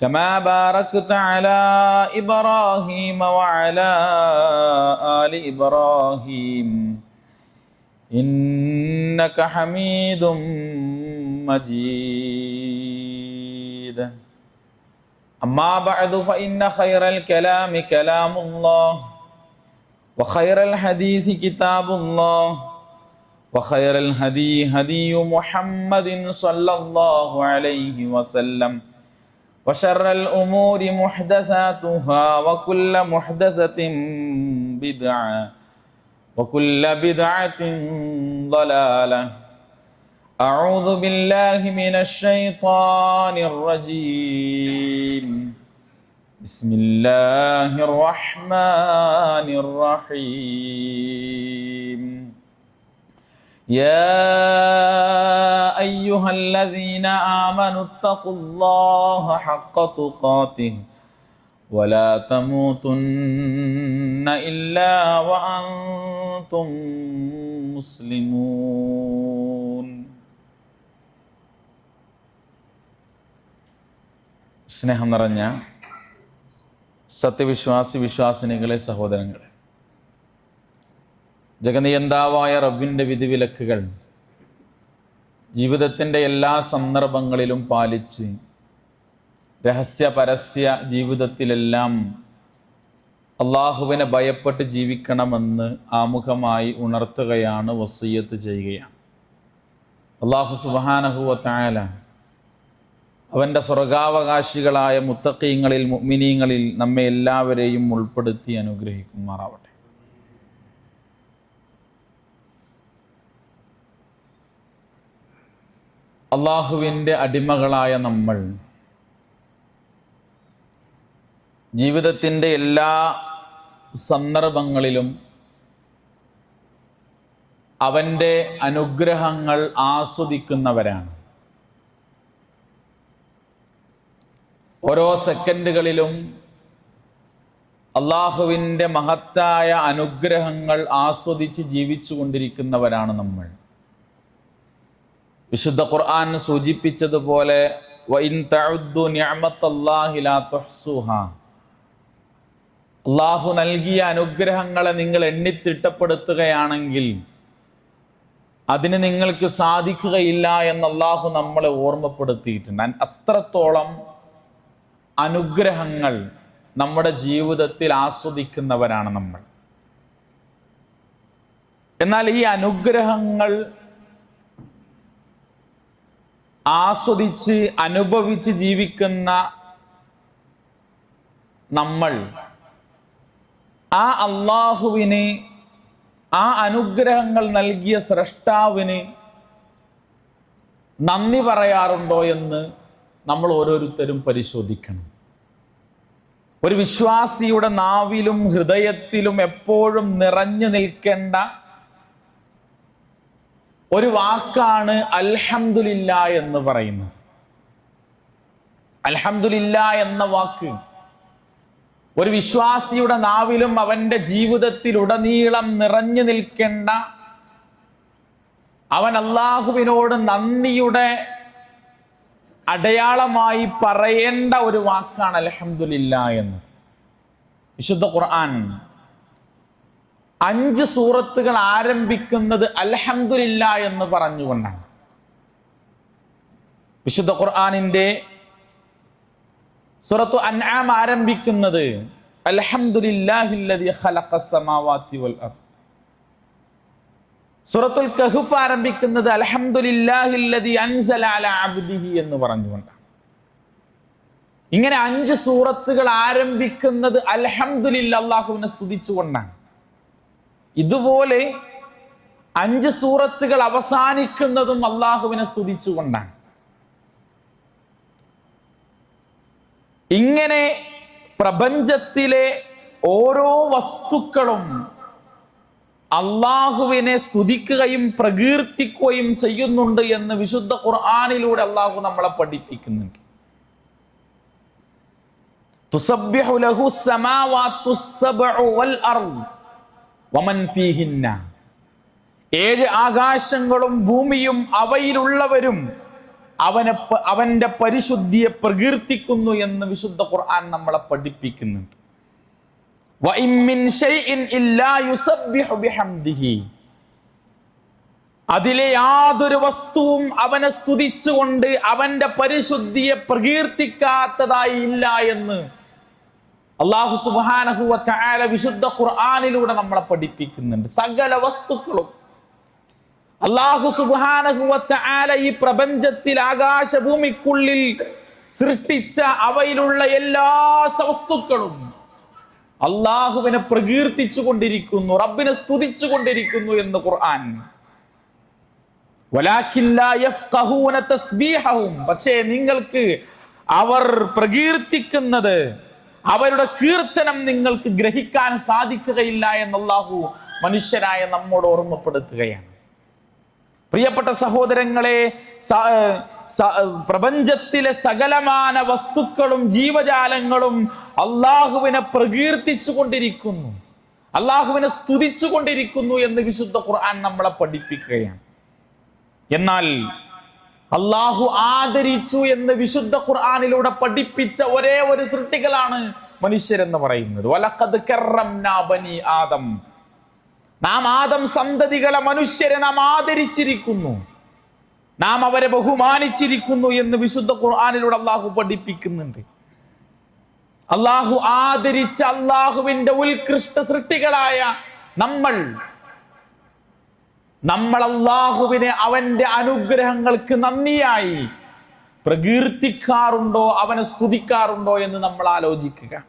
كما باركت على إبراهيم وعلى آل إبراهيم. إنك حميد مجيد. أما بعد فإن خير الكلام كلام الله وخير الحديث كتاب الله وخير الهدي هدي محمد صلى الله عليه وسلم. وشر الأمور محدثاتها وكل محدثة بدعة وكل بدعة ضلالة. أعوذ بالله من الشيطان الرجيم. بسم الله الرحمن الرحيم. يا أيها الذين آمنوا اتقوا الله حق تقاته ولا تموتن إلا وأنتم مسلمون സ്നേഹം നിറഞ്ഞ സത്യവിശ്വാസി വിശ്വാസിനികളെ സഹോദരങ്ങളെ ജഗനിയന്താവായ റബ്ബിന്റെ വിധിവിലക്കുകൾ ജീവിതത്തിന്റെ എല്ലാ സന്ദർഭങ്ങളിലും പാലിച്ച് രഹസ്യ പരസ്യ ജീവിതത്തിലെല്ലാം അള്ളാഹുവിനെ ഭയപ്പെട്ട് ജീവിക്കണമെന്ന് ആമുഖമായി ഉണർത്തുകയാണ് വസീയത്ത് ചെയ്യുകയാണ്. അള്ളാഹു സുബാനഹുവ അവന്റെ സ്വർഗാവകാശികളായ മുത്തക്കീങ്ങളിൽ മുമിനീങ്ങളിൽ നമ്മെ എല്ലാവരെയും ഉൾപ്പെടുത്തി അനുഗ്രഹിക്കുമാറാവട്ടെ. അള്ളാഹുവിന്റെ അടിമകളായ നമ്മൾ. ജീവിതത്തിന്റെ എല്ലാ സന്ദർഭങ്ങളിലും അവന്റെ അനുഗ്രഹങ്ങൾ ആസ്വദിക്കുന്നവരാണ്. ഓരോ സെക്കൻഡുകളിലും അള്ളാഹുവിന്റെ മഹത്തായ അനുഗ്രഹങ്ങൾ ആസ്വദിച്ച് ജീവിച്ചു കൊണ്ടിരിക്കുന്നവരാണ് നമ്മൾ. വിശുദ്ധ ഖുർആൻ സൂചിപ്പിച്ചതുപോലെ അള്ളാഹു നൽകിയ അനുഗ്രഹങ്ങളെ നിങ്ങൾ എണ്ണിത്തിട്ടപ്പെടുത്തുകയാണെങ്കിൽ അതിന് നിങ്ങൾക്ക് സാധിക്കുകയില്ല എന്ന് അള്ളാഹു നമ്മളെ ഓർമ്മപ്പെടുത്തിയിട്ടുണ്ട്. അത്രത്തോളം അനുഗ്രഹങ്ങൾ നമ്മുടെ ജീവിതത്തിൽ ആസ്വദിക്കുന്നവരാണ് നമ്മൾ. എന്നാൽ ഈ അനുഗ്രഹങ്ങൾ ആസ്വദിച്ച് അനുഭവിച്ച് ജീവിക്കുന്ന നമ്മൾ. ആ അള്ളാഹുവിന് ആ അനുഗ്രഹങ്ങൾ നൽകിയ സ്രഷ്ടാവിന് നന്ദി പറയാറുണ്ടോ എന്ന് നമ്മൾ ഓരോരുത്തരും പരിശോധിക്കണം. ഒരു വിശ്വാസിയുടെ നാവിലും ഹൃദയത്തിലും എപ്പോഴും നിറഞ്ഞു നിൽക്കേണ്ട ഒരു വാക്കാണ് അൽഹമില്ല എന്ന് പറയുന്നത്. അൽഹമില്ല എന്ന വാക്ക് ഒരു വിശ്വാസിയുടെ നാവിലും അവന്റെ ജീവിതത്തിലുടനീളം നിറഞ്ഞു നിൽക്കേണ്ട അവൻ അള്ളാഹുവിനോട് നന്ദിയുടെ അടയാളമായി പറയേണ്ട ഒരു വാക്കാണ് അലഹമില്ല എന്ന്. വിശുദ്ധ ഖുർആൻ അഞ്ച് സൂറത്തുകൾ ആരംഭിക്കുന്നത് അലഹമില്ല എന്ന് പറഞ്ഞുകൊണ്ടാണ്. വിശുദ്ധ ഖുർആാനിന്റെ സൂറത്തു അൻആം ആരംഭിക്കുന്നത് സൂറത്തുൽ കഹുഫ് ആരംഭിക്കുന്നത് അൽഹംദുലില്ലാഹില്ലദി അൻസല അല അബ്ദിഹി എന്ന് പറഞ്ഞുകൊണ്ടാണ്. ഇങ്ങനെ അഞ്ച് സൂറത്തുകൾ ആരംഭിക്കുന്നത് അൽഹംദുലില്ല അള്ളാഹുവിനെ സ്തുതിച്ചുകൊണ്ടാണ്. ഇതുപോലെ അഞ്ച് സൂറത്തുകൾ അവസാനിക്കുന്നതും അള്ളാഹുവിനെ സ്തുതിച്ചുകൊണ്ടാണ്. ഇങ്ങനെ പ്രപഞ്ചത്തിലെ ഓരോ വസ്തുക്കളും അള്ളാഹുവിനെ സ്തുതിക്കുകയും പ്രകീർത്തിക്കുകയും ചെയ്യുന്നുണ്ട് എന്ന് വിശുദ്ധ ഖുർആാനിലൂടെ അള്ളാഹു നമ്മളെ പഠിപ്പിക്കുന്നുണ്ട്. തുസബ്യഹു ലഹു സമാവാത്തു വൽ അർദ്. വമൻ ഫീഹിന്ന. ഏഴ് ആകാശങ്ങളും ഭൂമിയും അവയിലുള്ളവരും അവനെ അവന്റെ പരിശുദ്ധിയെ പ്രകീർത്തിക്കുന്നു എന്ന് വിശുദ്ധ ഖുർആൻ നമ്മളെ പഠിപ്പിക്കുന്നുണ്ട്. അതിലെ യാതൊരു വസ്തുവും അവനെ സ്തുതിച്ചുകൊണ്ട് അവന്റെ പരിശുദ്ധിയെ പ്രകീർത്തിക്കാത്തതായി ഇല്ല എന്ന് അള്ളാഹു തആല വിശുദ്ധ ഖുർആാനിലൂടെ നമ്മളെ പഠിപ്പിക്കുന്നുണ്ട്. സകല വസ്തുക്കളും. അള്ളാഹു തആല ഈ പ്രപഞ്ചത്തിൽ ആകാശഭൂമിക്കുള്ളിൽ സൃഷ്ടിച്ച അവയിലുള്ള എല്ലാ വസ്തുക്കളും അള്ളാഹുവിനെ പ്രകീർത്തിച്ചു കൊണ്ടിരിക്കുന്നു റബ്ബിനെ സ്തുതിച്ചു കൊണ്ടിരിക്കുന്നു എന്ന് ഖുർആൻ. പക്ഷേ നിങ്ങൾക്ക് അവർ പ്രകീർത്തിക്കുന്നത് അവരുടെ കീർത്തനം നിങ്ങൾക്ക് ഗ്രഹിക്കാൻ സാധിക്കുകയില്ല എന്ന് അല്ലാഹു മനുഷ്യരായ നമ്മോട് ഓർമ്മപ്പെടുത്തുകയാണ്. പ്രിയപ്പെട്ട സഹോദരങ്ങളെ പ്രപഞ്ചത്തിലെ സകലമാന വസ്തുക്കളും ജീവജാലങ്ങളും അള്ളാഹുവിനെ പ്രകീർത്തിച്ചു കൊണ്ടിരിക്കുന്നു അള്ളാഹുവിനെ സ്തുതിച്ചു കൊണ്ടിരിക്കുന്നു എന്ന് വിശുദ്ധ ഖുർആൻ നമ്മളെ പഠിപ്പിക്കുകയാണ്. എന്നാൽ അള്ളാഹു ആദരിച്ചു എന്ന് വിശുദ്ധ ഖുർആാനിലൂടെ പഠിപ്പിച്ച ഒരേ ഒരു സൃഷ്ടികളാണ് മനുഷ്യരെന്ന് പറയുന്നത്. കറംനാ ബനി ആദം. നാം ആദം സന്തതികളെ മനുഷ്യരെ നാം ആദരിച്ചിരിക്കുന്നു. നാം അവരെ ബഹുമാനിച്ചിരിക്കുന്നു എന്ന് വിശുദ്ധ ഖുർആാനിലൂടെ അള്ളാഹു പഠിപ്പിക്കുന്നുണ്ട്. അള്ളാഹു ആദരിച്ച അള്ളാഹുവിന്റെ ഉത്കൃഷ്ട സൃഷ്ടികളായ നമ്മൾ നമ്മൾ അള്ളാഹുവിനെ അവന്റെ അനുഗ്രഹങ്ങൾക്ക് നന്ദിയായി പ്രകീർത്തിക്കാറുണ്ടോ അവനെ സ്തുതിക്കാറുണ്ടോ എന്ന് നമ്മൾ ആലോചിക്കുക.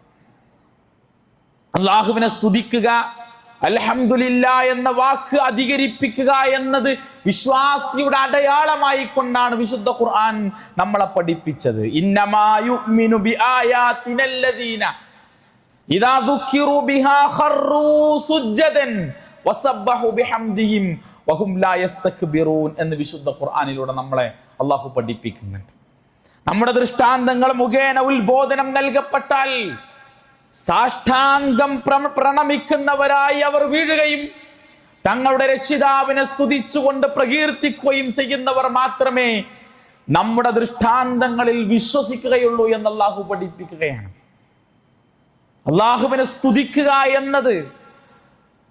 അള്ളാഹുവിനെ സ്തുതിക്കുക അൽഹംദുലില്ല എന്ന വാക്ക് അധികരിപ്പിക്കുക എന്നത് വിശ്വാസിയുടെ അടയാളമായി കൊണ്ടാണ് വിശുദ്ധ ഖുർആൻ നമ്മളെ പഠിപ്പിച്ചത്. ഇന്നമാ എന്ന് വിശുദ്ധ ഖുർആാനിലൂടെ നമ്മളെ അള്ളാഹു പഠിപ്പിക്കുന്നുണ്ട്. നമ്മുടെ ദൃഷ്ടാന്തങ്ങൾ മുഖേന ഉത്ബോധനം നൽകപ്പെട്ടാൽ സാഷ്ടാംഗം പ്ര- പ്രണമിക്കുന്നവരായി അവർ വീഴുകയും തങ്ങളുടെ രക്ഷിതാവിനെ സ്തുതിച്ചുകൊണ്ട് പ്രകീർത്തിക്കുകയും ചെയ്യുന്നവർ മാത്രമേ നമ്മുടെ ദൃഷ്ടാന്തങ്ങളിൽ വിശ്വസിക്കുകയുള്ളൂ എന്ന് അള്ളാഹു പഠിപ്പിക്കുകയാണ്. അള്ളാഹുവിനെ സ്തുതിക്കുക എന്നത്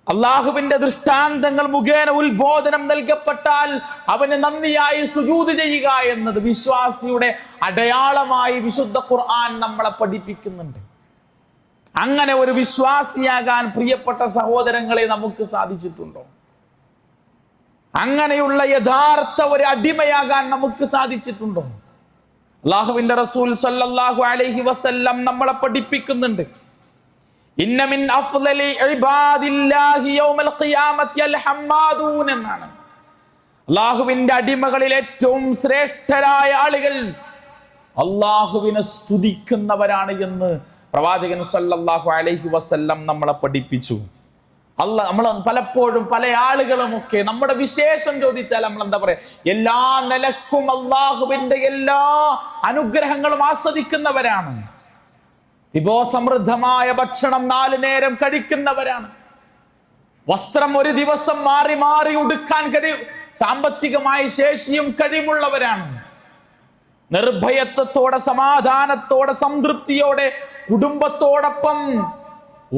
അള്ളാഹുവിന്റെ ദൃഷ്ടാന്തങ്ങൾ മുഖേന ഉത്ബോധനം നൽകപ്പെട്ടാൽ അവന് നന്ദിയായി സുജൂത് ചെയ്യുക എന്നത് വിശ്വാസിയുടെ അടയാളമായി വിശുദ്ധ ഖുർആൻ നമ്മളെ പഠിപ്പിക്കുന്നുണ്ട്. അങ്ങനെ ഒരു വിശ്വാസിയാകാൻ പ്രിയപ്പെട്ട സഹോദരങ്ങളെ നമുക്ക് സാധിച്ചിട്ടുണ്ടോ? അങ്ങനെയുള്ള യഥാർത്ഥ ഒരു അടിമയാകാൻ നമുക്ക് സാധിച്ചിട്ടുണ്ടോ? അള്ളാഹുവിന്റെ റസൂൽ സല്ലല്ലാഹു അലൈഹി വസല്ലം നമ്മളെ പഠിപ്പിക്കുന്നുണ്ട്. ഇന്ന മിൻ അഫ്ളലി ഇബാദില്ലാഹി യൗമൽ എന്നാണ്. അള്ളാഹുവിന്റെ അടിമകളിൽ ഏറ്റവും ശ്രേഷ്ഠരായ ആളുകൾ അള്ളാഹുവിനെ സ്തുതിക്കുന്നവരാണ് എന്ന് പ്രവാചകൻ സല്ലല്ലാഹു അലൈഹി വസല്ലം നമ്മളെ പഠിപ്പിച്ചു. അല്ല നമ്മൾ പലപ്പോഴും പല ആളുകളുമൊക്കെ നമ്മുടെ വിശേഷം ചോദിച്ചാൽ നമ്മൾ എന്താ പറയാ? എല്ലാ നിലക്കും അള്ളാഹുവിന്റെ എല്ലാ അനുഗ്രഹങ്ങളും ആസ്വദിക്കുന്നവരാണ്. വിഭവസമൃദ്ധമായ ഭക്ഷണം നാലു നേരം കഴിക്കുന്നവരാണ്. വസ്ത്രം ഒരു ദിവസം മാറി മാറി ഉടുക്കാൻ കഴിയും സാമ്പത്തികമായ ശേഷിയും കഴിവുള്ളവരാണ്. നിർഭയത്വത്തോടെ സമാധാനത്തോടെ സംതൃപ്തിയോടെ കുടുംബത്തോടൊപ്പം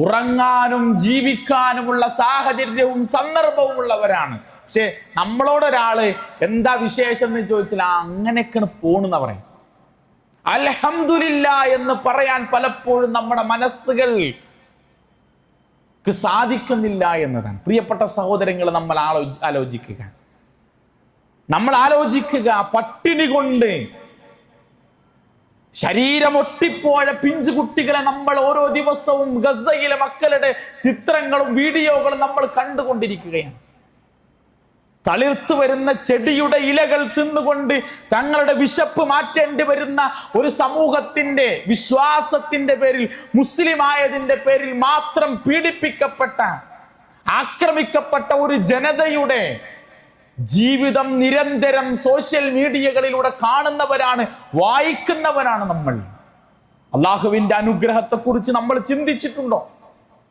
ഉറങ്ങാനും ജീവിക്കാനുമുള്ള സാഹചര്യവും സന്ദർഭവും ഉള്ളവരാണ്. പക്ഷെ നമ്മളോടൊരാൾ എന്താ വിശേഷം എന്ന് ചോദിച്ചാൽ അങ്ങനെയൊക്കെയാണ് പോണെന്ന് പറയും അൽഹംദുലില്ല എന്ന് പറയാൻ പലപ്പോഴും നമ്മുടെ മനസ്സുകൾ സാധിക്കുന്നില്ല എന്നതാണ്. പ്രിയപ്പെട്ട സഹോദരങ്ങൾ നമ്മൾ ആലോ ആലോചിക്കുക. നമ്മൾ ആലോചിക്കുക പട്ടിണി കൊണ്ട് ശരീരം ഒട്ടിപ്പോയ പിഞ്ചു കുട്ടികളെ നമ്മൾ ഓരോ ദിവസവും ഗസയിലെ മക്കളുടെ ചിത്രങ്ങളും വീഡിയോകളും നമ്മൾ കണ്ടുകൊണ്ടിരിക്കുകയാണ്. തളിർത്തു വരുന്ന ചെടിയുടെ ഇലകൾ തിന്നുകൊണ്ട് തങ്ങളുടെ വിശപ്പ് മാറ്റേണ്ടി വരുന്ന ഒരു സമൂഹത്തിന്റെ വിശ്വാസത്തിന്റെ പേരിൽ മുസ്ലിം ആയതിന്റെ പേരിൽ മാത്രം പീഡിപ്പിക്കപ്പെട്ട ആക്രമിക്കപ്പെട്ട ഒരു ജനതയുടെ ജീവിതം നിരന്തരം സോഷ്യൽ മീഡിയകളിലൂടെ കാണുന്നവരാണ് വായിക്കുന്നവരാണ് നമ്മൾ. അള്ളാഹുവിന്റെ അനുഗ്രഹത്തെക്കുറിച്ച് നമ്മൾ ചിന്തിച്ചിട്ടുണ്ടോ?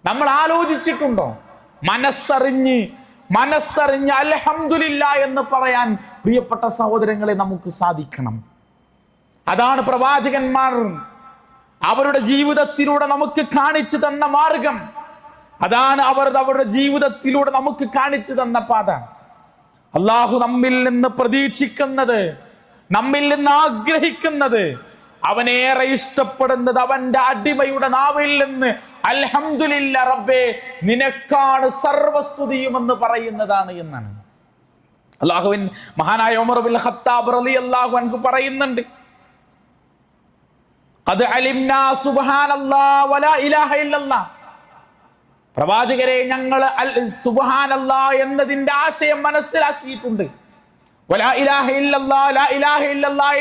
നമ്മൾ ആലോചിച്ചിട്ടുണ്ടോ? മനസ്സറിഞ്ഞ് മനസ്സറിഞ്ഞ് അലഹമില്ല എന്ന് പറയാൻ പ്രിയപ്പെട്ട സഹോദരങ്ങളെ നമുക്ക് സാധിക്കണം. അതാണ് പ്രവാചകന്മാർ അവരുടെ ജീവിതത്തിലൂടെ നമുക്ക് കാണിച്ചു തന്ന മാർഗം. അതാണ് അവർ അവരുടെ ജീവിതത്തിലൂടെ നമുക്ക് കാണിച്ചു തന്ന പാത. അള്ളാഹു നമ്മിൽ നിന്ന് പ്രതീക്ഷിക്കുന്നത് നമ്മിൽ നിന്ന് ആഗ്രഹിക്കുന്നത് അവനേറെ ഇഷ്ടപ്പെടുന്നത് അവന്റെ അടിമയുടെ നാവിൽ നിന്ന്. അൽഹമില്ല റബ്ബേ നിനക്കാണ് സർവസ്തുതിയും എന്ന് പറയുന്നതാണ് എന്നാണ്. അള്ളാഹുവിൻ മഹാനായ ഉമർ ബിൻ ഖത്താബ് റളിയല്ലാഹു അൻഹു പറയുന്നുണ്ട്. അത് അലിംനാ സുബ്ഹാനല്ലാ വലാ ഇലാഹ ഇല്ലല്ലാഹ് പ്രവാചകരെ ഞങ്ങൾ സുബ്ഹാനല്ലാ എന്നതിന്റെ ആശയം മനസ്സിലാക്കിയിട്ടുണ്ട്.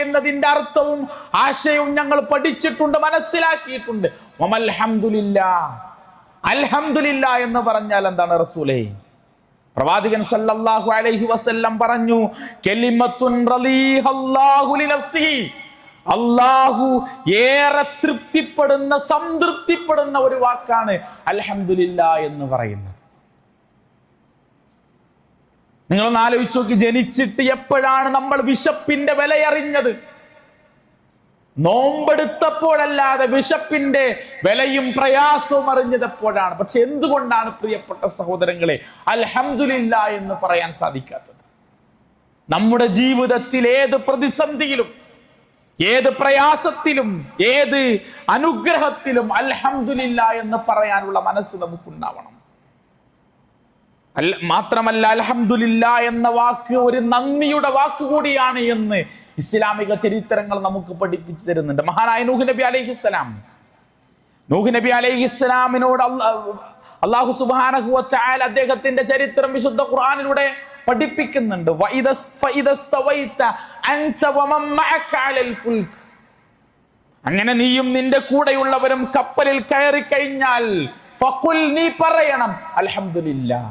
എന്നതിന്റെ അർത്ഥവും ആശയവും ഞങ്ങൾ പഠിച്ചിട്ടുണ്ട് മനസ്സിലാക്കിയിട്ടുണ്ട്. അൽഹംദുലില്ലാ എന്ന് പറഞ്ഞാൽ എന്താണ് റസൂലേ? പ്രവാചകൻ സല്ലല്ലാഹു അലൈഹി വസല്ലം പറഞ്ഞു അള്ളാഹു ഏറെ തൃപ്തിപ്പെടുന്ന സംതൃപ്തിപ്പെടുന്ന ഒരു വാക്കാണ് അൽഹംദുലില്ല എന്ന് പറയുന്നത്. നിങ്ങളൊന്ന് ആലോചിച്ച് നോക്കി ജനിച്ചിട്ട് എപ്പോഴാണ് നമ്മൾ വിശപ്പിന്റെ വിലയറിഞ്ഞത്? നോമ്പെടുത്തപ്പോഴല്ലാതെ വിശപ്പിന്റെ വിലയും പ്രയാസവും അറിഞ്ഞത് എപ്പോഴാണ്? പക്ഷെ എന്തുകൊണ്ടാണ് പ്രിയപ്പെട്ട സഹോദരങ്ങളെ അൽഹംദുലില്ല എന്ന് പറയാൻ സാധിക്കാത്തത്? നമ്മുടെ ജീവിതത്തിൽ ഏത് പ്രതിസന്ധിയിലും ഏത് പ്രയാസത്തിലും ഏത് അനുഗ്രഹത്തിലും അൽഹംദുലില്ല എന്ന് പറയാനുള്ള മനസ്സ് നമുക്കുണ്ടാവണം. അല്ല മാത്രമല്ല അലഹമുല്ല എന്ന വാക്ക് ഒരു നന്ദിയുടെ വാക്ക് കൂടിയാണ് എന്ന് ഇസ്ലാമിക ചരിത്രങ്ങൾ നമുക്ക് പഠിപ്പിച്ചു തരുന്നുണ്ട്. മഹാനായ നൂഹ് നബി അലൈഹിസ്സലാം നൂഹ് നബി അലൈഹിസ്സലാമിനോട് അള്ളാഹു സുബ്ഹാനഹു വതആല അദ്ദേഹത്തിന്റെ ചരിത്രം വിശുദ്ധ ഖുർആനിലൂടെ പഠിപ്പിക്കുന്നുണ്ട്. അങ്ങനെ നീയും നിന്റെ കൂടെയുള്ളവരും കപ്പലിൽ കയറി കഴിഞ്ഞാൽ ഫഖുൽ നീ പറയണം അൽഹംദുലില്ലാ.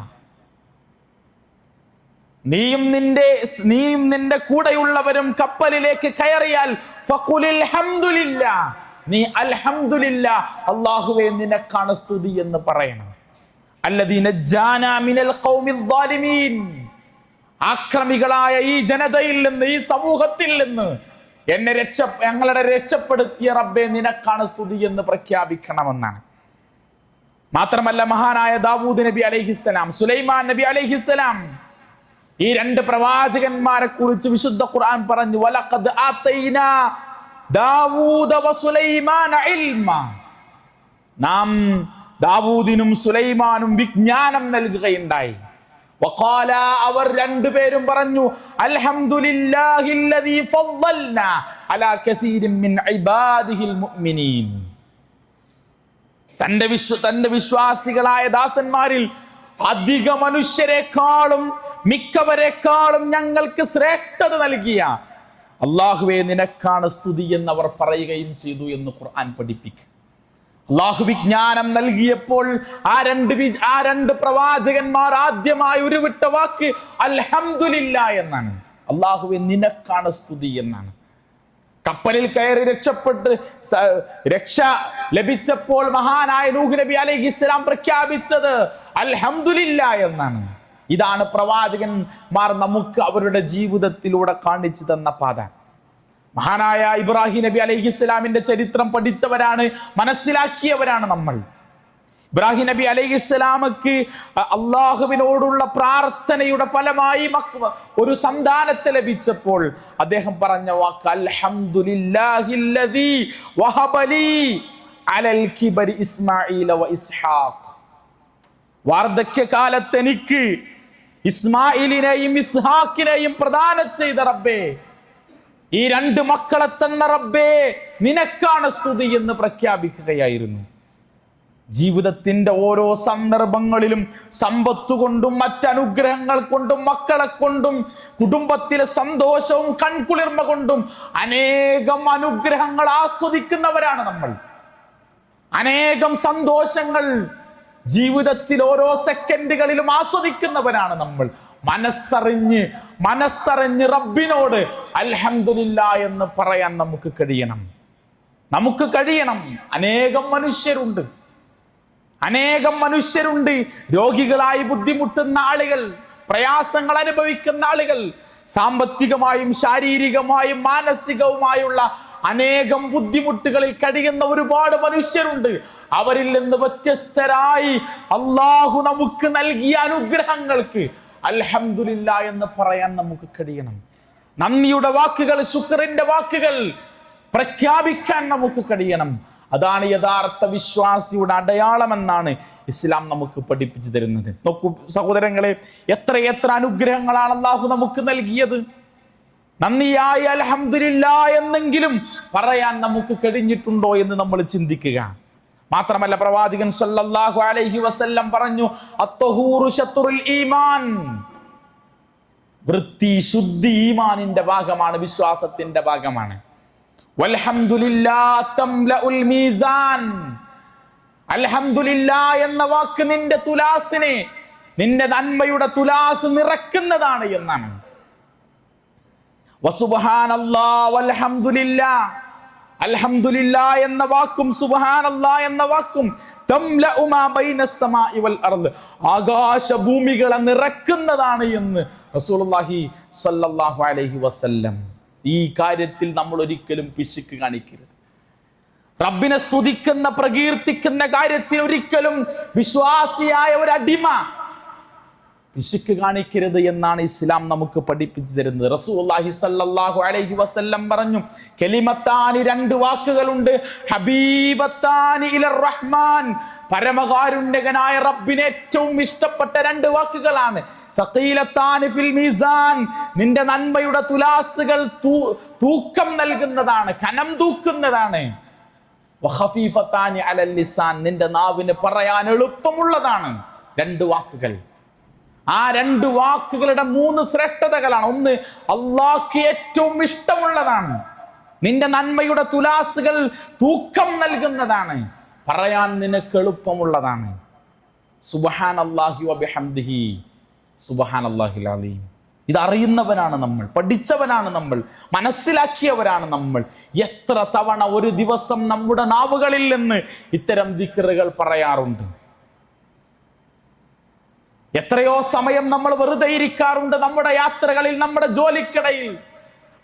നീയും നിന്റെ നീയും നിന്റെ കൂടെയുള്ളവരും കപ്പലിലേക്ക് കയറിയാൽ ഫഖുലിൽ ഹംദുലില്ലാ. നീ അൽഹംദുലില്ല. അള്ളാഹുവെ നിനക്കാണ് സ്തുതി എന്ന് പറയണം. ആക്രമികളായ ഈ ജനതയിൽ നിന്ന് ഈ സമൂഹത്തിൽ നിന്ന് എന്നെ രക്ഷ ഞങ്ങളുടെ രക്ഷപ്പെടുത്തിയ റബ്ബെ നിനക്കാണ് സ്തുതി എന്ന് പ്രഖ്യാപിക്കണമെന്നാണ്. മാത്രമല്ല മഹാനായ ദാവൂദ് നബി അലൈഹിസ്സലാം സുലൈമാൻ നബി അലൈഹിസ്സലാം ഈ രണ്ട് പ്രവാചകന്മാരെ കുറിച്ച് വിശുദ്ധ ഖുർആൻ പറഞ്ഞു വലഖദ് ആതൈന ദാവൂദ വസുലൈമാന ഇൽമ. നാം ദാവൂദിനും സുലൈമാനും വിജ്ഞാനം നൽകുകയുണ്ടായി. വഖാല അവർ രണ്ടുപേരും പറഞ്ഞു അൽഹംദുലില്ലാഹില്ലദീ ഫദ്ദൽനാ അലാ കസീരിൻ മിൻ ഇബാദിഹിൽ മുഅ്മിനീൻ. തന്റെ വിശ്വ തന്റെ വിശ്വാസികളായ ദാസന്മാരിൽ അധിക മനുഷ്യരെക്കാളും മിക്കവരെക്കാളും ഞങ്ങൾക്ക് ശ്രേഷ്ഠത നൽകിയ അള്ളാഹുവെ നിനക്കാണ് സ്തുതി എന്നവർ പറയുകയും ചെയ്തു എന്ന് ഖുർആൻ പഠിപ്പിക്കും. അള്ളാഹു വിജ്ഞാനം നൽകിയപ്പോൾ ആ രണ്ട് ആ രണ്ട് പ്രവാചകന്മാർ ആദ്യമായി ഉരുവിട്ട വാക്ക് അൽഹംദുലില്ല എന്നാണ്. അള്ളാഹുവെ നിനക്കാണ് സ്തുതി എന്നാണ്. കപ്പലിൽ കയറി രക്ഷപ്പെട്ട് രക്ഷ ലഭിച്ചപ്പോൾ മഹാനായ നൂഹ് നബി അലൈഹി ഇസ്ലാം പ്രഖ്യാപിച്ചത് അൽഹംദുലില്ല എന്നാണ്. ഇതാണ് പ്രവാചകന്മാർ നമുക്ക് അവരുടെ ജീവിതത്തിലൂടെ കാണിച്ചു തന്ന പാത. മഹാനായ ഇബ്രാഹിം നബി അലൈഹി ഇസ്ലാമിന്റെ ചരിത്രം പഠിച്ചവരാണ് മനസ്സിലാക്കിയവരാണ് നമ്മൾ. ഇബ്രാഹിം നബി അലൈഹി ഇസ്ലാമക്ക് അള്ളാഹുവിനോടുള്ള പ്രാർത്ഥനയുടെ ഫലമായി ഒരു സന്താനത്തെ ലഭിച്ചപ്പോൾ അദ്ദേഹം പറഞ്ഞ വാക്ക് അൽഹംദുലില്ലാഹില്ലദീ വഹബലി അലൽ കിബരി ഇസ്മായില വാർദ്ധക്യകാലത്ത് എനിക്ക് ഇസ്മായിലിനെയും ഇസ്ഹാക്കിനെയും പ്രദാനം ചെയ്ത റബ്ബേ. ഈ രണ്ട് മക്കളെ തന്ന റബ്ബേ നിനക്കാണ് സ്തുതി എന്ന് പ്രഖ്യാപിക്കുകയായിരുന്നു. ജീവിതത്തിന്റെ ഓരോ സന്ദർഭങ്ങളിലും സമ്പത്ത് കൊണ്ടും മറ്റനുഗ്രഹങ്ങൾ കൊണ്ടും മക്കളെ കൊണ്ടും കുടുംബത്തിലെ സന്തോഷവും കൺകുളിർമ കൊണ്ടും അനേകം അനുഗ്രഹങ്ങൾ ആസ്വദിക്കുന്നവരാണ് നമ്മൾ. അനേകം സന്തോഷങ്ങൾ ജീവിതത്തിൽ ഓരോ സെക്കൻഡുകളിലും ആസ്വദിക്കുന്നവരാണ് നമ്മൾ. മനസ്സറിഞ്ഞ് മനസ്സറിഞ്ഞ് റബ്ബിനോട് അൽഹമില്ല എന്ന് പറയാൻ നമുക്ക് കഴിയണം. നമുക്ക് കഴിയണം. അനേകം മനുഷ്യരുണ്ട്. അനേകം മനുഷ്യരുണ്ട്. രോഗികളായി ബുദ്ധിമുട്ടുന്ന ആളുകൾ പ്രയാസങ്ങൾ അനുഭവിക്കുന്ന ആളുകൾ സാമ്പത്തികമായും ശാരീരികമായും മാനസികവുമായുള്ള അനേകം ബുദ്ധിമുട്ടുകളിൽ കഴിയുന്ന ഒരുപാട് മനുഷ്യരുണ്ട്. അവരിൽ നിന്ന് വ്യത്യസ്തരായി അള്ളാഹു നമുക്ക് നൽകിയ അനുഗ്രഹങ്ങൾക്ക് അൽഹംദുലില്ല എന്ന് പറയാൻ നമുക്ക് കഴിയണം. നന്ദിയുടെ വാക്കുകൾ ശുക്രന്റെ വാക്കുകൾ പ്രഖ്യാപിക്കാൻ നമുക്ക് കഴിയണം. അതാണ് യഥാർത്ഥ വിശ്വാസിയുടെ അടയാളമെന്നാണ് ഇസ്ലാം നമുക്ക് പഠിപ്പിച്ചു തരുന്നത്. നോക്കൂ സഹോദരങ്ങളെ എത്ര എത്ര അനുഗ്രഹങ്ങളാണ് അള്ളാഹു നമുക്ക് നൽകിയത്? നന്ദിയായി അലഹമില്ല എന്നെങ്കിലും പറയാൻ നമുക്ക് കഴിഞ്ഞിട്ടുണ്ടോ എന്ന് നമ്മൾ ചിന്തിക്കുക. മാത്രമല്ല പ്രവാചകൻ സല്ലല്ലാഹു അലൈഹി വസല്ലം പറഞ്ഞു ഈമാൻ. വൃത്തി ശുദ്ധി ഈമാനിന്റെ ഭാഗമാണ് വിശ്വാസത്തിന്റെ ഭാഗമാണ്. എന്ന വാക്ക് നിന്റെ തുലാസിനെ നിന്റെ നന്മയുടെ തുലാസ് നിറക്കുന്നതാണ് എന്നാണ്. എന്ന വാക്കും സുബ്ഹാനല്ലാ എന്ന വാക്കും ആകാശ ഭൂമികളെ നിറക്കുന്നതാണ് എന്ന് റസൂലുള്ളാഹി സ്വല്ലല്ലാഹു അലൈഹി വസല്ലം ഈ കാര്യത്തിൽ നമ്മൾ ഒരിക്കലും പിശുക്ക് കാണിക്കരുത്. റബ്ബിനെ സ്തുതിക്കുന്ന പ്രകീർത്തിക്കുന്ന കാര്യത്തിൽ ഒരിക്കലും വിശ്വാസിയായ ഒരു അടിമ പിശുക്ക് കാണിക്കരുത് എന്നാണ് ഇസ്ലാം നമുക്ക് പഠിപ്പിച്ചു തരുന്നത്. റസൂലുള്ളാഹി സല്ലാഹു അലൈഹി വസല്ലം പറഞ്ഞു കെലിമത്താനി രണ്ട് വാക്കുകളുണ്ട്. ഹബീബത്താനി റഹ്മാൻ. പരമകാരുണ്യകനായ റബ്ബിന് ഏറ്റവും ഇഷ്ടപ്പെട്ട രണ്ട് വാക്കുകളാണ്. നിന്റെ നന്മയുടെ തുലാസുകൾ തൂക്കം നൽകുന്നതാണ് കനം തൂക്കുന്നതാണ്. നിന്റെ നാവിന് പറയാൻ എളുപ്പമുള്ളതാണ്. രണ്ട് വാക്കുകൾ. ആ രണ്ട് വാക്കുകളുടെ മൂന്ന് ശ്രേഷ്ഠതകളാണ്. ഒന്ന് അള്ളാഹ്ക്ക് ഏറ്റവും ഇഷ്ടമുള്ളതാണ്. നിന്റെ നന്മയുടെ തുലാസുകൾ തൂക്കം നൽകുന്നതാണ്. പറയാൻ നിനക്ക് എളുപ്പമുള്ളതാണ്. സുബഹാൻ അള്ളാഹി വബിഹംദിഹി. സുബഹാൻ അള്ളാഹിൽ അലീം. ഇത് അറിയുന്നവനാണ് നമ്മൾ പഠിച്ചവനാണ് നമ്മൾ മനസ്സിലാക്കിയവരാണ് നമ്മൾ. എത്ര തവണ ഒരു ദിവസം നമ്മുടെ നാവുകളിൽ നിന്ന് ഇത്തരം ദിക്കറുകൾ പറയാറുണ്ട്. എത്രയോ സമയം നമ്മൾ വെറുതെ ഇരിക്കാറുണ്ട് നമ്മുടെ യാത്രകളിൽ നമ്മുടെ ജോലിക്കിടയിൽ.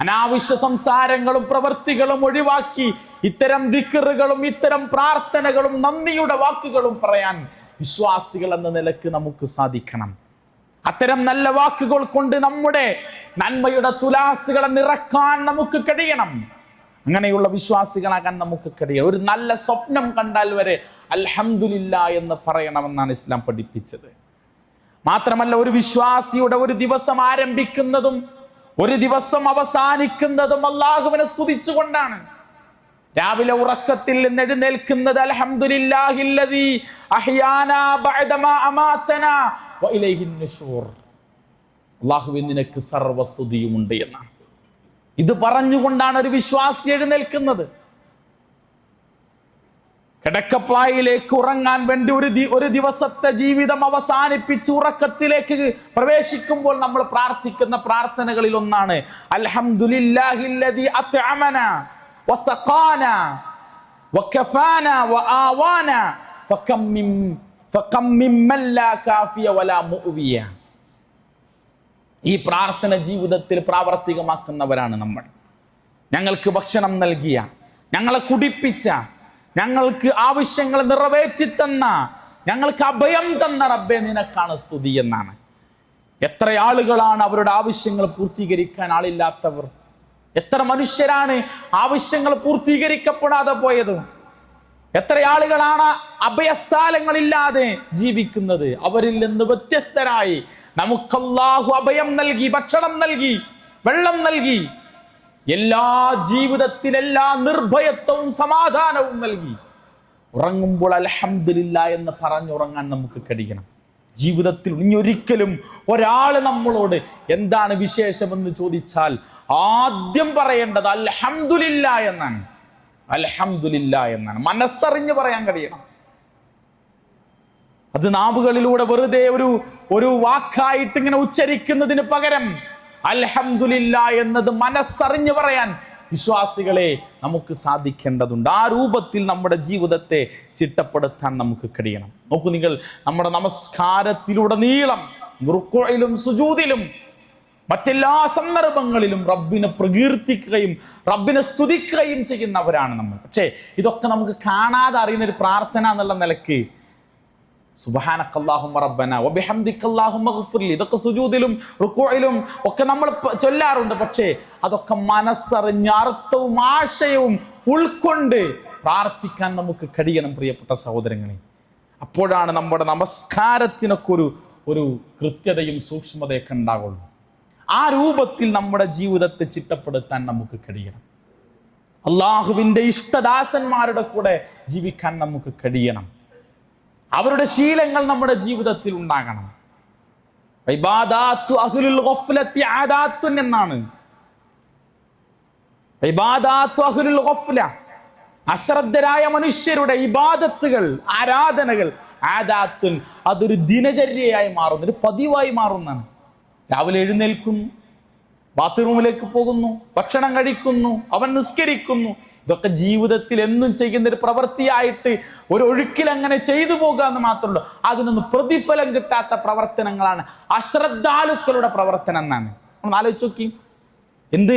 അനാവശ്യ സംസാരങ്ങളും പ്രവൃത്തികളും ഒഴിവാക്കി ഇത്തരം ദിക്കറുകളും ഇത്തരം പ്രാർത്ഥനകളും നന്ദിയുടെ വാക്കുകളും പറയാൻ വിശ്വാസികൾ എന്ന നിലയ്ക്ക് നമുക്ക് സാധിക്കണം. അത്തരം നല്ല വാക്കുകൾ കൊണ്ട് നമ്മുടെ നന്മയുടെ തുലാസുകളെ നിറക്കാൻ നമുക്ക് കഴിയണം. അങ്ങനെയുള്ള വിശ്വാസികളാകാൻ നമുക്ക് കഴിയണം. ഒരു നല്ല സ്വപ്നം കണ്ടാൽ വരെ അൽഹമില്ല എന്ന് പറയണമെന്നാണ് ഇസ്ലാം പഠിപ്പിച്ചത്. മാത്രമല്ല ഒരു വിശ്വാസിയുടെ ഒരു ദിവസം ആരംഭിക്കുന്നതും ഒരു ദിവസം അവസാനിക്കുന്നതും അള്ളാഹുവിനെ സ്തുതിച്ചുകൊണ്ടാണ്. രാവിലെ ഉറക്കത്തിൽ നിന്ന് എഴുന്നേൽക്കുന്നത് അള്ളാഹുവിൻ നിനക്ക് സർവസ്തുതിയുമുണ്ട് എന്നാണ്. ഇത് പറഞ്ഞുകൊണ്ടാണ് ഒരു വിശ്വാസി എഴുന്നേൽക്കുന്നത്. കിടക്കപ്പായിലേക്ക് ഉറങ്ങാൻ വേണ്ടി ഒരു ഒരു ദിവസത്തെ ജീവിതം അവസാനിപ്പിച്ച് ഉറക്കത്തിലേക്ക് പ്രവേശിക്കുമ്പോൾ നമ്മൾ പ്രാർത്ഥിക്കുന്ന പ്രാർത്ഥനകളിൽ ഒന്നാണ് ഫകം ഫകം കാഫിയ വലാ ഈ പ്രാർത്ഥന ജീവിതത്തിൽ പ്രാവർത്തികമാക്കുന്നവരാണ് നമ്മൾ. ഞങ്ങൾക്ക് ഭക്ഷണം നൽകിയ ഞങ്ങളെ കുടിപ്പിച്ച ഞങ്ങൾക്ക് ആവശ്യങ്ങൾ നിറവേറ്റി തന്ന ഞങ്ങൾക്ക് അഭയം തന്ന റബ്ബെ നിനക്കാണ് സ്തുതി എന്നാണ്. എത്ര ആളുകളാണ് അവരുടെ ആവശ്യങ്ങൾ പൂർത്തീകരിക്കാൻ ആളില്ലാത്തവർ. എത്ര മനുഷ്യരാണ് ആവശ്യങ്ങൾ പൂർത്തീകരിക്കപ്പെടാതെ പോയത്. എത്ര ആളുകളാണ് അഭയസ്ഥാലങ്ങളില്ലാതെ ജീവിക്കുന്നത്. അവരിൽ നിന്ന് വ്യത്യസ്തരായി. നമുക്കല്ലാഹു അഭയം നൽകി ഭക്ഷണം നൽകി വെള്ളം നൽകി. എല്ലാ ജീവിതത്തിലെല്ലാ നിർഭയത്വവും സമാധാനവും നൽകി. ഉറങ്ങുമ്പോൾ അലഹമില്ല എന്ന് പറഞ്ഞുറങ്ങാൻ നമുക്ക് കഴിയണം. ജീവിതത്തിൽ ഇനി ഒരിക്കലും ഒരാൾ നമ്മളോട് എന്താണ് വിശേഷമെന്ന് ചോദിച്ചാൽ ആദ്യം പറയേണ്ടത് അൽഹംദുലില്ല എന്നാണ്. അൽഹംദുലില്ല എന്നാണ്. മനസ്സറിഞ്ഞ് പറയാൻ കഴിയണം. അത് നാവുകളിലൂടെ വെറുതെ ഒരു ഒരു വാക്കായിട്ട് ഇങ്ങനെ ഉച്ചരിക്കുന്നതിന് പകരം അൽഹംദുലില്ല എന്നത് മനസ്സറിഞ്ഞു പറയാൻ വിശ്വാസികളെ നമുക്ക് സാധിക്കേണ്ടതുണ്ട്. ആ രൂപത്തിൽ നമ്മുടെ ജീവിതത്തെ ചിട്ടപ്പെടുത്താൻ നമുക്ക് കഴിയണം. നോക്കൂ നിങ്ങൾ നമ്മുടെ നമസ്കാരത്തിലൂടെ നീളം റുക്കോയിലും സുജൂതിലും മറ്റെല്ലാ സന്ദർഭങ്ങളിലും റബ്ബിനെ പ്രകീർത്തിക്കുകയും റബ്ബിനെ സ്തുതിക്കുകയും ചെയ്യുന്നവരാണ് നമ്മൾ. പക്ഷേ ഇതൊക്കെ നമുക്ക് കാണാതെ അറിയുന്ന ഒരു പ്രാർത്ഥന എന്നുള്ള നിലയ്ക്ക് സുബഹാനക്കല്ലാഹും റബ്ബന വബിഹംദിക്കല്ലാഹും മഗ്ഫിർലി ഇതൊക്കെ സുജൂദിലും റുക്കോയിലും ഒക്കെ നമ്മൾ ചൊല്ലാറുണ്ട്. പക്ഷേ അതൊക്കെ മനസ്സറിഞ്ഞ് അർത്ഥവും ആശയവും ഉൾക്കൊണ്ട് പ്രാർത്ഥിക്കാൻ നമുക്ക് കഴിയണം പ്രിയപ്പെട്ട സഹോദരങ്ങളെ. അപ്പോഴാണ് നമ്മുടെ നമസ്കാരത്തിനൊക്കെ ഒരു ഒരു കൃത്യതയും സൂക്ഷ്മതയൊക്കെ ഉണ്ടാകുള്ളൂ ആ രൂപത്തിൽ നമ്മുടെ ജീവിതത്തെ ചിട്ടപ്പെടുത്താൻ നമുക്ക് കഴിയണം. അള്ളാഹുവിന്റെ ഇഷ്ടദാസന്മാരുടെ കൂടെ ജീവിക്കാൻ നമുക്ക് കഴിയണം. അവരുടെ ശീലങ്ങൾ നമ്മുടെ ജീവിതത്തിൽ ഉണ്ടാകണം. എന്നാണ്. അശ്രദ്ധരായ മനുഷ്യരുടെ ഇബാദത്തുകൾ ആരാധനകൾ ആദാത്തുൻ അതൊരു ദിനചര്യയായി മാറുന്നു ഒരു പതിവായി മാറുന്നതാണ്. രാവിലെ എഴുന്നേൽക്കുന്നു ബാത്റൂമിലേക്ക് പോകുന്നു ഭക്ഷണം കഴിക്കുന്നു അവൻ നിസ്കരിക്കുന്നു ഇതൊക്കെ ജീവിതത്തിൽ എന്നും ചെയ്യുന്ന ഒരു പ്രവൃത്തിയായിട്ട് ഒരു ഒഴുക്കിൽ അങ്ങനെ ചെയ്തു പോകുക എന്ന് മാത്രമല്ല അതിനൊന്നും പ്രതിഫലം കിട്ടാത്ത പ്രവർത്തനങ്ങളാണ്. അശ്രദ്ധാലുക്കളുടെ പ്രവർത്തനം എന്നാണ്. നമ്മൾ ആലോചിച്ച് നോക്കി. എന്ത്?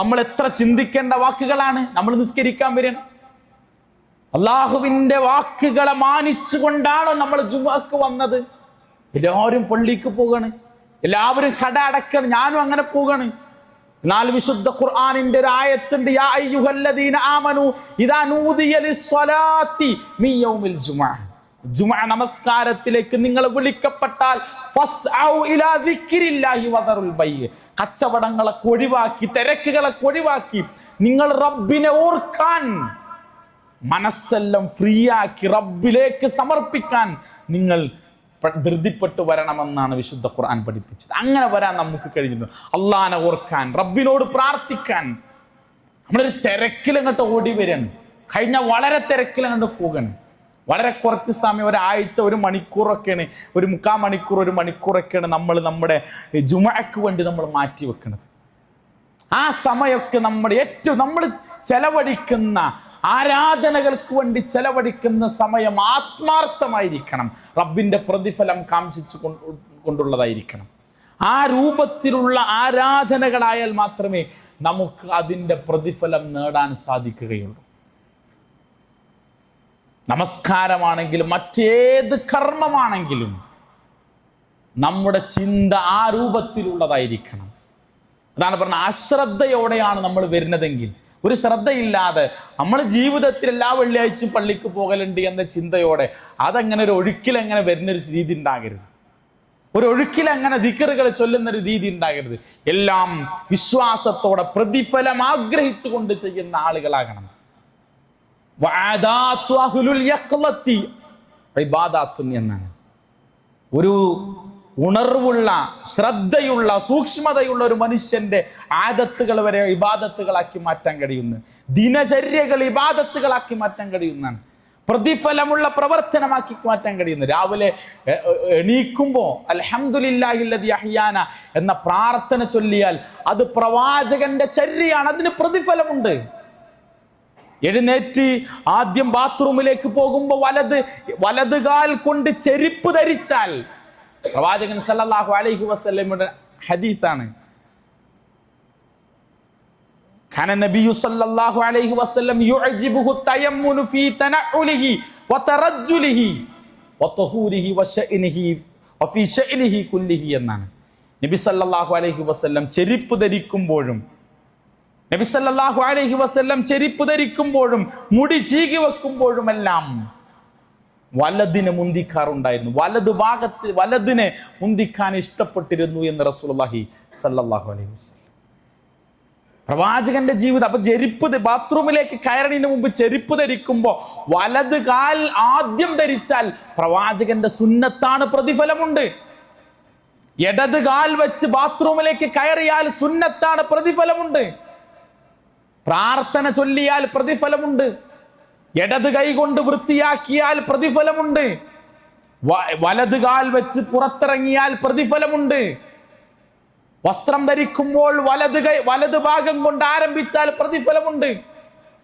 നമ്മൾ എത്ര ചിന്തിക്കേണ്ട വാക്കുകളാണ്? നമ്മൾ നിസ്കരിക്കാൻ വരണം അള്ളാഹുവിന്റെ വാക്കുകളെ മാനിച്ചുകൊണ്ടാണോ നമ്മൾ ജുമാക്ക് വന്നത്? എല്ലാവരും പള്ളിക്ക് പോകണേ എല്ലാവരും കട അടക്കണം ഞാനും അങ്ങനെ പോകാണ് എന്നാൽ വിശുദ്ധ ഖുർആാനിന്റെ ആയത്തുണ്ട് യാ അയ്യുഹല്ലദീന ആമനു ഇദാ നൂദിയ ലിസ്സലാത്തി മിൻ യൗമിൽ ജുമുഅ നമസ്കാരത്തിലേക്ക് നിങ്ങൾ വിളിക്കപ്പെട്ടാൽ കച്ചവടങ്ങളെ ഒഴിവാക്കി തിരക്കുകളെ ഒഴിവാക്കി നിങ്ങൾ റബ്ബിനെ ഓർക്കാൻ മനസ്സെല്ലാം ഫ്രീ ആക്കി റബ്ബിലേക്ക് സമർപ്പിക്കാൻ നിങ്ങൾ ധൃതിപ്പെട്ടു വരണമെന്നാണ് വിശുദ്ധ ഖുർആൻ പഠിപ്പിച്ചത്. അങ്ങനെ വരാൻ നമുക്ക് കഴിഞ്ഞിട്ടുണ്ട്. അള്ളാനെ ഓർക്കാൻ റബ്ബിനോട് പ്രാർത്ഥിക്കാൻ. നമ്മളൊരു തിരക്കിലങ്ങോട്ട് ഓടി വരികയാണ്. കഴിഞ്ഞ വളരെ തിരക്കിലങ്ങോട്ട് പോകണം വളരെ കുറച്ച് സമയം ഒരാഴ്ച ഒരു മണിക്കൂറൊക്കെയാണ് ഒരു മുക്കാൽ മണിക്കൂർ ഒരു മണിക്കൂറൊക്കെയാണ് നമ്മൾ നമ്മുടെ ജുമഴക്ക് വേണ്ടി നമ്മൾ മാറ്റി വെക്കുന്നത് ആ സമയമൊക്കെ നമ്മൾ ഏറ്റവും നമ്മൾ ചെലവഴിക്കുന്ന ആരാധനകൾക്ക് വേണ്ടി ചെലവഴിക്കുന്ന സമയം ആത്മാർത്ഥമായിരിക്കണം. റബ്ബിന്റെ പ്രതിഫലം കാംക്ഷിച്ചു കൊണ്ടുള്ളതായിരിക്കണം. ആ രൂപത്തിലുള്ള ആരാധനകളായാൽ മാത്രമേ നമുക്ക് അതിന്റെ പ്രതിഫലം നേടാൻ സാധിക്കുകയുള്ളൂ. നമസ്കാരമാണെങ്കിലും മറ്റേത് കർമ്മമാണെങ്കിലും നമ്മുടെ ചിന്ത ആ രൂപത്തിലുള്ളതായിരിക്കണം. അതാണ് പറഞ്ഞ അശ്രദ്ധയോടെയാണ് നമ്മൾ വരുന്നതെങ്കിൽ ഒരു ശ്രദ്ധയില്ലാതെ നമ്മൾ ജീവിതത്തിൽ എല്ലാ വെള്ളിയാഴ്ചയും പള്ളിക്ക് പോകലുണ്ട് എന്ന ചിന്തയോടെ അതങ്ങനെ ഒരു ഒഴുക്കിലെങ്ങനെ വരുന്നൊരു രീതി ഉണ്ടാകരുത്. ഒരു ഒഴുക്കിലങ്ങനെ ദിക്കറുകൾ ചൊല്ലുന്ന ഒരു രീതി ഉണ്ടാകരുത്. എല്ലാം വിശ്വാസത്തോടെ പ്രതിഫലം ആഗ്രഹിച്ചുകൊണ്ട് ചെയ്യുന്ന ആളുകളാകണം. എന്നാണ്. ഒരു ഉണർവുള്ള ശ്രദ്ധയുള്ള സൂക്ഷ്മതയുള്ള ഒരു മനുഷ്യന്റെ ആദത്തുകൾ വരെ ഇബാദത്തുകളാക്കി മാറ്റാൻ കഴിയുന്നു. ദിനചര്യകൾ ഇബാദത്തുകളാക്കി മാറ്റാൻ കഴിയുന്നതാണ്. പ്രതിഫലമുള്ള പ്രവർത്തനമാക്കി മാറ്റാൻ കഴിയുന്നു. രാവിലെ എണീക്കുമ്പോൾ അലഹമുല്ലാഹില്ലതി അൽഹംദുലില്ലാഹില്ലദി എന്ന പ്രാർത്ഥന ചൊല്ലിയാൽ അത് പ്രവാചകന്റെ ചര്യയാണ്. അതിന് പ്രതിഫലമുണ്ട്. എഴുന്നേറ്റ് ആദ്യം ബാത്റൂമിലേക്ക് പോകുമ്പോൾ വലത് വലത് കാൽ കൊണ്ട് ചെരുപ്പ് ധരിച്ചാൽ പ്രവാചകൻ സല്ലല്ലാഹു അലൈഹി വസല്ലമയുടെ ഹദീസാണ് كان النبي صلى الله عليه وسلم يعجبه التيمن في تنعله وترجله وطهوره وشأنه وفي شأنه كله എന്നാണ് നബി സല്ലല്ലാഹു അലൈഹി വസല്ലം ചെരുപ്പ് ധരിക്കുമ്പോഴും നബി സല്ലല്ലാഹു അലൈഹി വസല്ലം ചെരുപ്പ് ധരിക്കുമ്പോഴും മുടി ചീകി വെക്കുമ്പോഴുമെല്ലാം വലതിനെ മുന്തിക്കാറുണ്ടായിരുന്നു. വലത് ഭാഗത്ത് വലതിനെ മുന്തിക്കാൻ ഇഷ്ടപ്പെട്ടിരുന്നു എന്ന് റസൂലുള്ളാഹി സല്ലല്ലാഹു അലൈഹി വസല്ലം. പ്രവാചകന്റെ ജീവിതം അപ്പൊ ചെരുപ്പ് ബാത്റൂമിലേക്ക് കയറണതിന് മുമ്പ് ചെരുപ്പ് ധരിക്കുമ്പോ വലത് കാൽ ആദ്യം ധരിച്ചാൽ പ്രവാചകന്റെ സുന്നത്താണ് പ്രതിഫലമുണ്ട്. ഇടത് കാൽ വെച്ച് ബാത്റൂമിലേക്ക് കയറിയാൽ സുന്നത്താണ് പ്രതിഫലമുണ്ട്. പ്രാർത്ഥന ചൊല്ലിയാൽ പ്രതിഫലമുണ്ട്. ഇടത് കൈ കൊണ്ട് വൃത്തിയാക്കിയാൽ പ്രതിഫലമുണ്ട്. വലത് കാൽ വെച്ച് പുറത്തിറങ്ങിയാൽ പ്രതിഫലമുണ്ട്. വസ്ത്രം ധരിക്കുമ്പോൾ വലത് കൈ വലത് ഭാഗം കൊണ്ട് ആരംഭിച്ചാൽ പ്രതിഫലമുണ്ട്.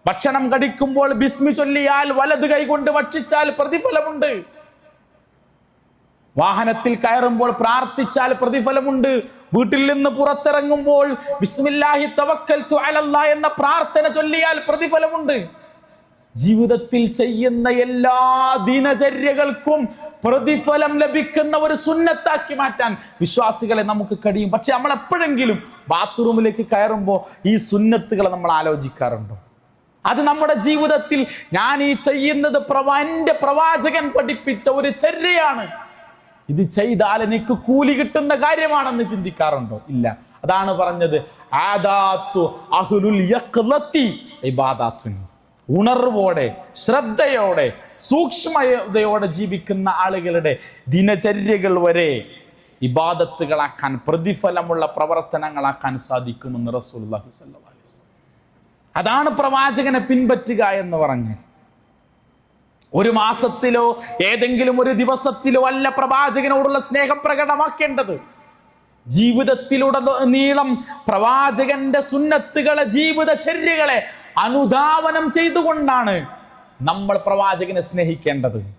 ഭക്ഷണം കടിക്കുമ്പോൾ ബിസ്മി ചൊല്ലിയാൽ വലത് കൈ കൊണ്ട് ഭക്ഷിച്ചാൽ പ്രതിഫലമുണ്ട്. വാഹനത്തിൽ കയറുമ്പോൾ പ്രാർത്ഥിച്ചാൽ പ്രതിഫലമുണ്ട്. വീട്ടിൽ നിന്ന് പുറത്തിറങ്ങുമ്പോൾ ബിസ്മില്ലാഹി തവക്കൽതു അലല്ലാ എന്ന പ്രാർത്ഥന ചൊല്ലിയാൽ പ്രതിഫലമുണ്ട്. ജീവിതത്തിൽ ചെയ്യുന്ന എല്ലാ ദിനചര്യകൾക്കും പ്രതിഫലം ലഭിക്കുന്ന ഒരു സുന്നത്താക്കി മാറ്റാൻ വിശ്വാസികളെ നമുക്ക് കഴിയും. പക്ഷെ നമ്മൾ എപ്പോഴെങ്കിലും ബാത്റൂമിലേക്ക് കയറുമ്പോൾ ഈ സുന്നത്തുകളെ നമ്മൾ ആലോചിക്കാറുണ്ടോ? അത് നമ്മുടെ ജീവിതത്തിൽ ഞാൻ ഈ ചെയ്യുന്നത് പ്രവാ എന്റെ പ്രവാചകൻ പഠിപ്പിച്ച ഒരു ചര്യയാണ്. ഇത് ചെയ്താൽ എനിക്ക് കൂലി കിട്ടുന്ന കാര്യമാണെന്ന് ചിന്തിക്കാറുണ്ടോ? ഇല്ല. അതാണ് പറഞ്ഞത് ആദാത്തു അഹുലുൽ ഇബാദാത്തുൻ. ഉണർവോടെ ശ്രദ്ധയോടെ സൂക്ഷ്മതയോടെ ജീവിക്കുന്ന ആളുകളുടെ ദിനചര്യകൾ വരെ ഇബാദത്തുകളാക്കാൻ പ്രതിഫലമുള്ള പ്രവർത്തനങ്ങളാക്കാൻ സാധിക്കുമെന്ന് വസല്ലം അതാണ് പ്രവാചകനെ പിൻപറ്റുക എന്ന് പറഞ്ഞാൽ. ഒരു മാസത്തിലോ ഏതെങ്കിലും ഒരു ദിവസത്തിലോ അല്ല പ്രവാചകനോടുള്ള സ്നേഹം പ്രകടമാക്കേണ്ടത്. ജീവിതത്തിലൂടെ നീളം പ്രവാചകന്റെ സുന്നത്തുകളെ ജീവിതചര്യകളെ അനുധാവനം ചെയ്തുകൊണ്ടാണ് നമ്മൾ പ്രവാചകനെ സ്നേഹിക്കേണ്ടത്.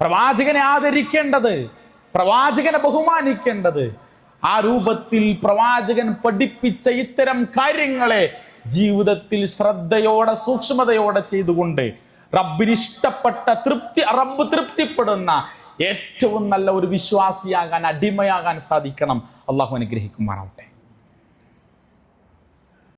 പ്രവാചകനെ ആദരിക്കേണ്ടത് പ്രവാചകനെ ബഹുമാനിക്കേണ്ടത്. ആ രൂപത്തിൽ പ്രവാചകൻ പഠിപ്പിച്ച ഇത്തരം കാര്യങ്ങളെ ജീവിതത്തിൽ ശ്രദ്ധയോടെ സൂക്ഷ്മതയോടെ ചെയ്തുകൊണ്ട് റബ്ബിന് ഇഷ്ടപ്പെട്ട തൃപ്തി റബ്ബ് തൃപ്തിപ്പെടുന്ന ഏറ്റവും നല്ല ഒരു വിശ്വാസിയാകാൻ അടിമയാകാൻ സാധിക്കണം. അള്ളാഹു അനുഗ്രഹിക്കുമാറാവട്ടെ.